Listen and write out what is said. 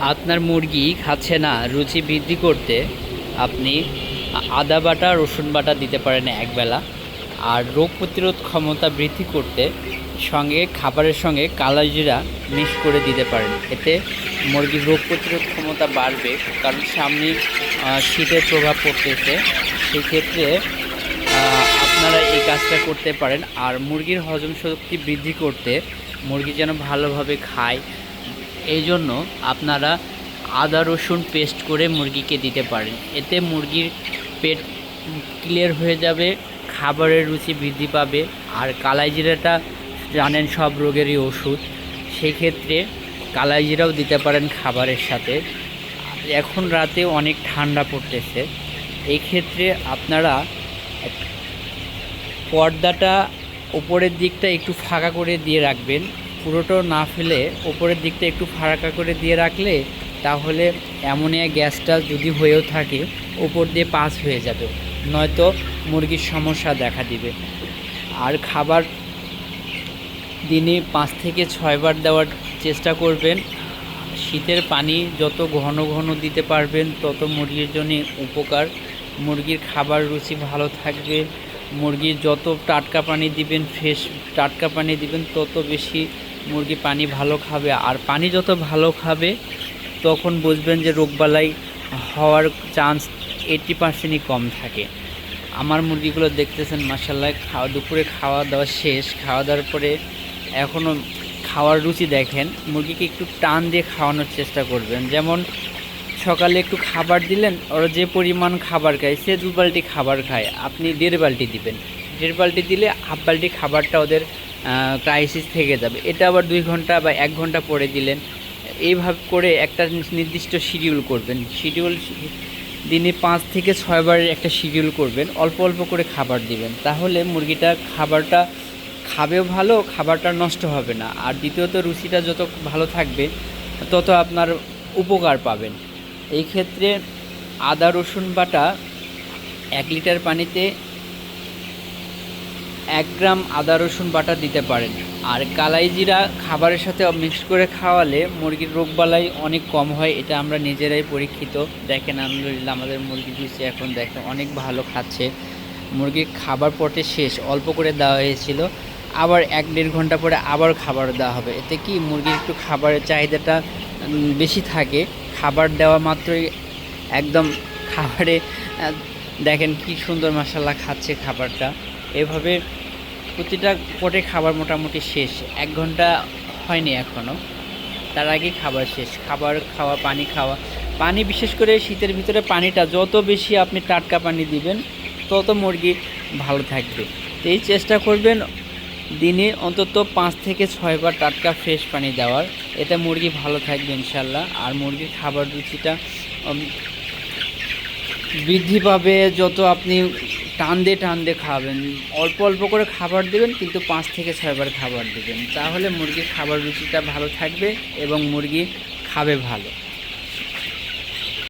আপনার মুরগি খাচ্ছে না, রুচি বৃদ্ধি করতে আপনি আদা বাটা, রসুন বাটা দিতে পারেন একবেলা আর রোগ প্রতিরোধ ক্ষমতা বৃদ্ধি করতে সঙ্গে খাবারের সঙ্গে কালা জিরা মিক্স করে দিতে পারেন। এতে মুরগির রোগ প্রতিরোধ ক্ষমতা বাড়বে, কারণ সামনে শীতের প্রভাব পড়তেছে। সেক্ষেত্রে আপনারা এই কাজটা করতে পারেন। আর মুরগির হজম শক্তি বৃদ্ধি করতে মুরগি যেন ভালোভাবে খায় এই জন্য আপনারা আদা রসুন পেস্ট করে মুরগিকে দিতে পারেন। এতে মুরগির পেট ক্লিয়ার হয়ে যাবে, খাবারের রুচি বৃদ্ধি পাবে, আর কালাই জিরাটা জানেন সব রোগেরই ওষুধ। সেই ক্ষেত্রে কালাই জিরাও দিতে পারেন খাবারের সাথে। এখন রাতে অনেক ঠান্ডা পড়তেছে। এই ক্ষেত্রে আপনারা পর্দাটা উপরের দিকটা একটু ফাঁকা করে দিয়ে রাখবেন। পুরোটা না ফেলে ওপরের দিকটা একটু ফাঁকা করে দিয়ে রাখলে তাহলে অ্যামোনিয়া গ্যাসটা যদি হয়েও থাকে, ওপর দিয়ে পাস হয়ে যাবে। নয়তো মুরগির সমস্যা দেখা দিবে। আর খাবার দিনে পাঁচ থেকে ছয়বার দেওয়ার চেষ্টা করবেন। শীতের পানি যত ঘন ঘন দিতে পারবেন, তত মুরগির জন্য উপকার। মুরগির খাবার রুচি ভালো থাকবে। মুরগির যত টাটকা পানি দিবেন, ফ্রেশ টাটকা পানি দিবেন, তত বেশি মুরগি পানি ভালো খাবে, আর পানি যত ভালো খাবে, তখন বুঝবেন যে রোগবালাই হওয়ার চান্স এইট্টি পার্সেন্টই কম থাকে। আমার মুরগিগুলো দেখতেছেন মাসাল্লাহ খাওয়া, দুপুরে খাওয়া দাওয়া শেষ, খাওয়া দাওয়ার পরে এখনও খাওয়ার রুচি দেখেন। মুরগিকে একটু টান দিয়ে খাওয়ানোর চেষ্টা করবেন। যেমন সকালে একটু খাবার দিলেন, ওরা যে পরিমাণ খাবার খায়, সে দু বালতি খাবার খায়। আপনি দেড় বালতি দিবেন। দেড় বালতি দিলে, হাফ বালতি খাবারটা ওদের ক্রাইসিস থেকে যাবে। এটা আবার দুই ঘণ্টা বা এক ঘণ্টা পরে দিলেন। এইভাবে করে একটা নির্দিষ্ট শিডিউল করবেন। শিডিউল দিনে পাঁচ থেকে ছয়বারের একটা শিডিউল করবেন। অল্প অল্প করে খাবার দিবেন। তাহলে মুরগিটা খাবারটা খাবেও ভালো, খাবারটা নষ্ট হবে না। আর দ্বিতীয়ত রুচিটা যত ভালো থাকবে, তত আপনার উপকার পাবেন। এই ক্ষেত্রে আদা রসুন বাটা এক লিটার পানিতে এক গ্রাম আদা, রসুন বাটা দিতে পারেন। আর কালাই জিরা খাবারের সাথে মিক্স করে খাওয়ালে মুরগির রোগবালাই অনেক কম হয়, এটা আমরা নিজেরাই পরীক্ষিত। দেখেন, আলহামদুলিল্লাহ, আমাদের মুরগি দিয়েছে এখন দেখেন অনেক ভালো খাচ্ছে। মুরগির খাবার পটে শেষ, অল্প করে দেওয়া হয়েছিল। আবার এক দেড় ঘণ্টা পরে আবার খাবার দেওয়া হবে। এতে কি মুরগির একটু খাবারের চাহিদাটা বেশি থাকে? খাবার দেওয়া মাত্রই একদম খাবারে দেখেন কি সুন্দর মশাল্লা খাচ্ছে খাবারটা। এভাবে প্রতিটা পটে খাবার মোটামুটি শেষ। এক ঘণ্টা হয়নি এখনও তার আগে খাবার শেষ। খাবার খাওয়া, পানি খাওয়া। পানি বিশেষ করে শীতের ভিতরে পানিটা যত বেশি আপনি টাটকা পানি দিবেন, তত মুরগি ভালো থাকবে। তো এই চেষ্টা করবেন দিনে অন্তত পাঁচ থেকে ছয়বার টাটকা ফ্রেশ পানি দেওয়ার। এতে মুরগি ভালো থাকবে ইনশাল্লাহ। আর মুরগির খাবার রুচিটা বৃদ্ধি পাবে যত আপনি টান দিয়ে টান দিয়ে খাওয়াবেন অল্প অল্প করে খাবার দেবেন, কিন্তু পাঁচ থেকে ছয়বার খাবার দেবেন। তাহলে মুরগির খাবার রুচিটা ভালো থাকবে এবং মুরগি খাবে ভালো।